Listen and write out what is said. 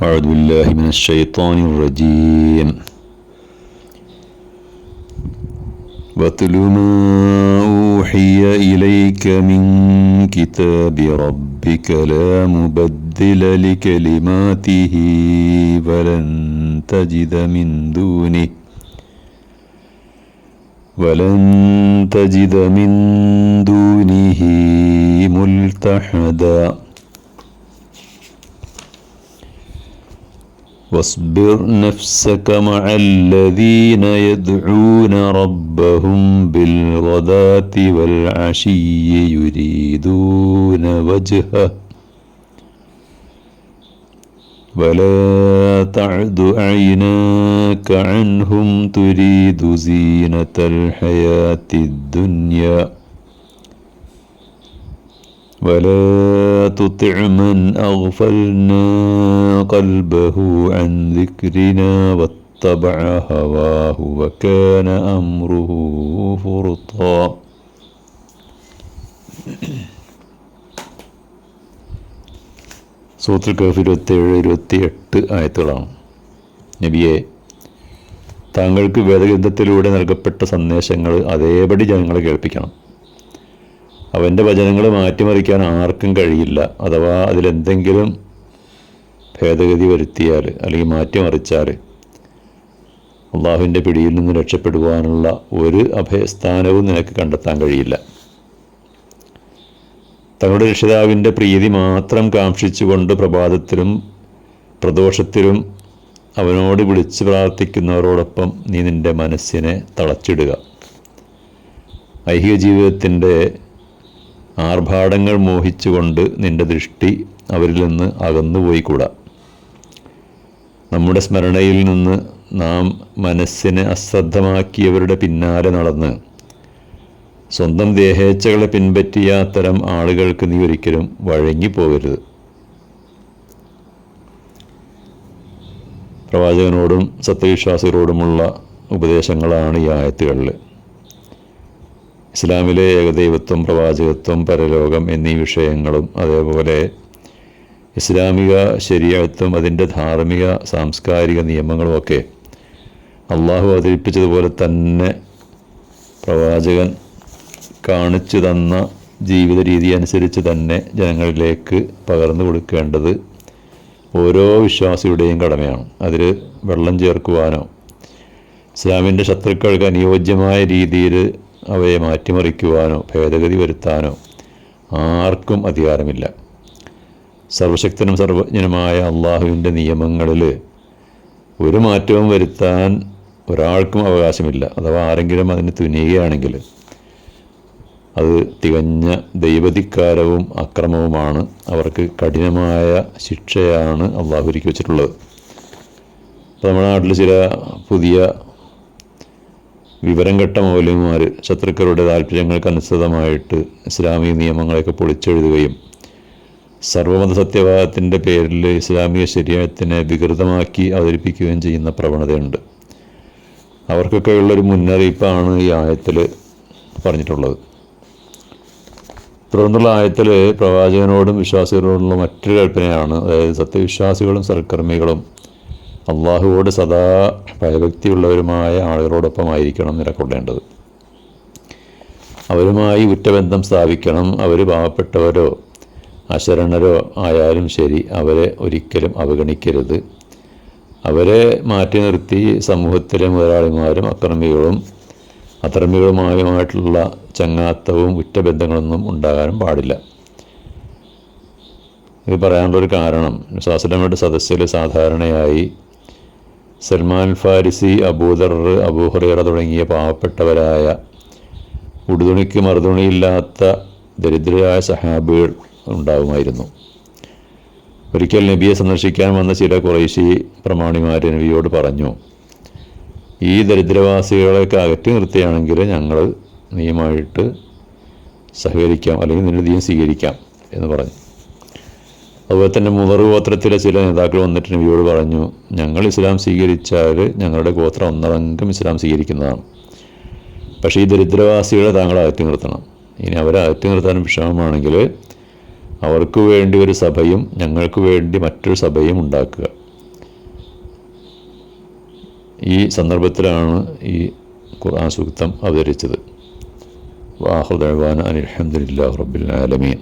أعوذ بالله من الشيطان الرجيم. واتل ما أوحي إليك من كتاب ربك لا مبدل لكلماته ولن تجد من دونه ولن تجد من دونه ملتحدا. واصبر نفسك مع الذين يدعون ربهم بالغداة والعشي يريدون وجهه. ولا تعد عيناك عنهم تريد زينة الحياة الدنيا. ولا تطع من أغفلنا قلبه عن ذكرنا واتبع هواه وكان أمره فرطا സൂത്ര cough ഇരുപത്തേഴ് ഇരുപത്തി എട്ട് ആയത്തുകളാണ് നബിയെ താങ്കൾക്ക് വേദഗ്രന്ഥത്തിലൂടെ നൽകപ്പെട്ട സന്ദേശങ്ങൾ അതേപടി ജനങ്ങളെ കേൾപ്പിക്കണം അവന്റെ വചനങ്ങൾ മാറ്റിമറിക്കാൻ ആർക്കും കഴിയില്ല. അഥവാ അതിലെന്തെങ്കിലും ഭേദഗതി വരുത്തിയാൽ അല്ലെങ്കിൽ മാറ്റിമറിച്ചാൽ അള്ളാഹുവിന്റെ പിടിയിൽ നിന്ന് രക്ഷപ്പെടുവാനുള്ള ഒരു അഭയസ്ഥാനവും നിനക്ക് കണ്ടെത്താൻ കഴിയില്ല. തങ്ങളുടെ രക്ഷിതാവിന്റെ പ്രീതി മാത്രം കാക്ഷിച്ചുകൊണ്ട് പ്രഭാതത്തിലും പ്രദോഷത്തിലും അവനോട് വിളിച്ച് പ്രാർത്ഥിക്കുന്നവരോടൊപ്പം നീ നിന്റെ മനസ്സിനെ തളച്ചിടുക. ഐഹിക ജീവിതത്തിന്റെ ആർഭാടങ്ങൾ മോഹിച്ചുകൊണ്ട് നിന്റെ ദൃഷ്ടി അവരിൽ നിന്ന് അകന്നുപോയിക്കൂടാ. നമ്മുടെ സ്മരണയിൽ നിന്ന് നാം മനസ്സിനെ അശ്രദ്ധമാക്കിയവരുടെ പിന്നാലെ നടന്ന് സ്വന്തം ദേഹേച്ഛകളെ പിൻപറ്റിയ അത്തരം ആളുകൾക്ക് നീ ഒരിക്കലും വഴങ്ങിപ്പോകരുത്. പ്രവാചകനോടും സത്യവിശ്വാസികളോടുമുള്ള ഉപദേശങ്ങളാണ് ഈ ആയത്തുകളിൽ ഇസ്ലാമിലെ ഏകദൈവത്വം പ്രവാചകത്വം പരലോകം എന്നീ വിഷയങ്ങളും അതേപോലെ ഇസ്ലാമിക ശരിയത്വം അതിന്റെ ധാർമ്മിക സാംസ്കാരിക നിയമങ്ങളുമൊക്കെ അള്ളാഹു അവതരിപ്പിച്ചതുപോലെ തന്നെ പ്രവാചകൻ കാണിച്ചു തന്ന ജീവിത രീതി അനുസരിച്ച് തന്നെ ജനങ്ങളിലേക്ക് പകർന്നു കൊടുക്കേണ്ടത് ഓരോ വിശ്വാസിയുടെയും കടമയാണ്. അതിൽ വെള്ളം ചേർക്കുവാനോ ഇസ്ലാമിന്റെ ശത്രുക്കൾക്ക് അനുയോജ്യമായ രീതിയിൽ അവയെ മാറ്റിമറിക്കുവാനോ ഭേദഗതി വരുത്താനോ ആർക്കും അധികാരമില്ല. സർവശക്തനും സർവജ്ഞനുമായ അള്ളാഹുവിന്റെ നിയമങ്ങളിൽ ഒരു മാറ്റവും വരുത്താൻ ഒരാൾക്കും അവകാശമില്ല. അഥവാ ആരെങ്കിലും അതിന് തുനിയുകയാണെങ്കിൽ അത് തികഞ്ഞ ദൈവധിക്കാരവും അക്രമവുമാണ്. അവർക്ക് കഠിനമായ ശിക്ഷയാണ് അള്ളാഹു ഒരുക്കി വെച്ചിട്ടുള്ളത്. അപ്പോൾ നമ്മുടെ നാട്ടിൽ ചില പുതിയ വിവരം കെട്ട മൗല്യന്മാർ ശത്രുക്കളുടെ താല്പര്യങ്ങൾക്കനുസൃതമായിട്ട് ഇസ്ലാമിക നിയമങ്ങളെയൊക്കെ പൊളിച്ചെഴുതുകയും സർവമത സത്യവാദത്തിന്റെ പേരിൽ ഇസ്ലാമിക ശരീരത്തിനെ വികൃതമാക്കി അവതരിപ്പിക്കുകയും ചെയ്യുന്ന പ്രവണതയുണ്ട്. അവർക്കൊക്കെ ഉള്ളൊരു മുന്നറിയിപ്പാണ് ഈ ആയത്തിൽ പറഞ്ഞിട്ടുള്ളത്. തുടർന്നുള്ള ആയത്തിൽ പ്രവാചകനോടും വിശ്വാസികളോടുള്ള മറ്റൊരു കൽപ്പനയാണ്. അതായത് സത്യവിശ്വാസികളും സൽക്കർമ്മികളും അള്ളാഹുവോട് സദാ ഭയഭക്തിയുള്ളവരുമായ ആളുകളോടൊപ്പമായിരിക്കണം നിലക്കൊള്ളേണ്ടത് അവരുമായി ഉറ്റബന്ധം സ്ഥാപിക്കണം. അവർ പാവപ്പെട്ടവരോ അശരണരോ ആയാലും ശരി അവരെ ഒരിക്കലും അവഗണിക്കരുത്. അവരെ മാറ്റി നിർത്തി സമൂഹത്തിലെ മുതലാളിമാരും അക്രമികളും അക്രമികളുമായുമായിട്ടുള്ള ചങ്ങാത്തവും ഉറ്റബന്ധങ്ങളൊന്നും ഉണ്ടാകാനും പാടില്ല. ഇത് പറയാനുള്ളൊരു കാരണം സ്വാസലമയുടെ സദസ്സിൽ സാധാരണയായി സൽമാൻ ഫാരിസി അബൂദർ അബൂഹറിയറ തുടങ്ങിയ പാവപ്പെട്ടവരായ ഉടുതുണിക്ക് മറുതുണിയില്ലാത്ത ദരിദ്രരായ സഹാബികൾ ഉണ്ടാകുമായിരുന്നു ഒരിക്കൽ നബിയെ സന്ദർശിക്കാൻ വന്ന ചില കുറേശി പ്രമാണിമാർ നബിയോട് പറഞ്ഞു ഈ ദരിദ്രവാസികളെയൊക്കെ അകറ്റി നിർത്തുകയാണെങ്കിൽ ഞങ്ങൾ നീയുമായിട്ട് സഹകരിക്കാം അല്ലെങ്കിൽ നിന്റെ സ്വീകരിക്കാം എന്ന് പറഞ്ഞു. അതുപോലെ തന്നെ മുതറു ഗോത്രത്തിലെ ചില നേതാക്കൾ വന്നിട്ട് നബിയോട് പറഞ്ഞു ഞങ്ങൾ ഇസ്ലാം സ്വീകരിച്ചാൽ ഞങ്ങളുടെ ഗോത്രം ഒന്നടങ്കം ഇസ്ലാം സ്വീകരിക്കുന്നതാണ്. പക്ഷേ ഈ ദരിദ്രവാസികളെ താങ്കൾ അകറ്റി നിർത്തണം. ഇനി അവരെ അകറ്റി നിർത്താനും വിഷമമാണെങ്കിൽ അവർക്ക് വേണ്ടി ഒരു സഭയും ഞങ്ങൾക്ക് വേണ്ടി മറ്റൊരു സഭയും ഉണ്ടാക്കുക. ഈ സന്ദർഭത്തിലാണ് ഈ ഖുർആൻ സൂക്തം അവതരിച്ചത്. വാഹുദാൻ അനിൽഹമുല്ലാ റബ്ബിൽ ആലമീൻ.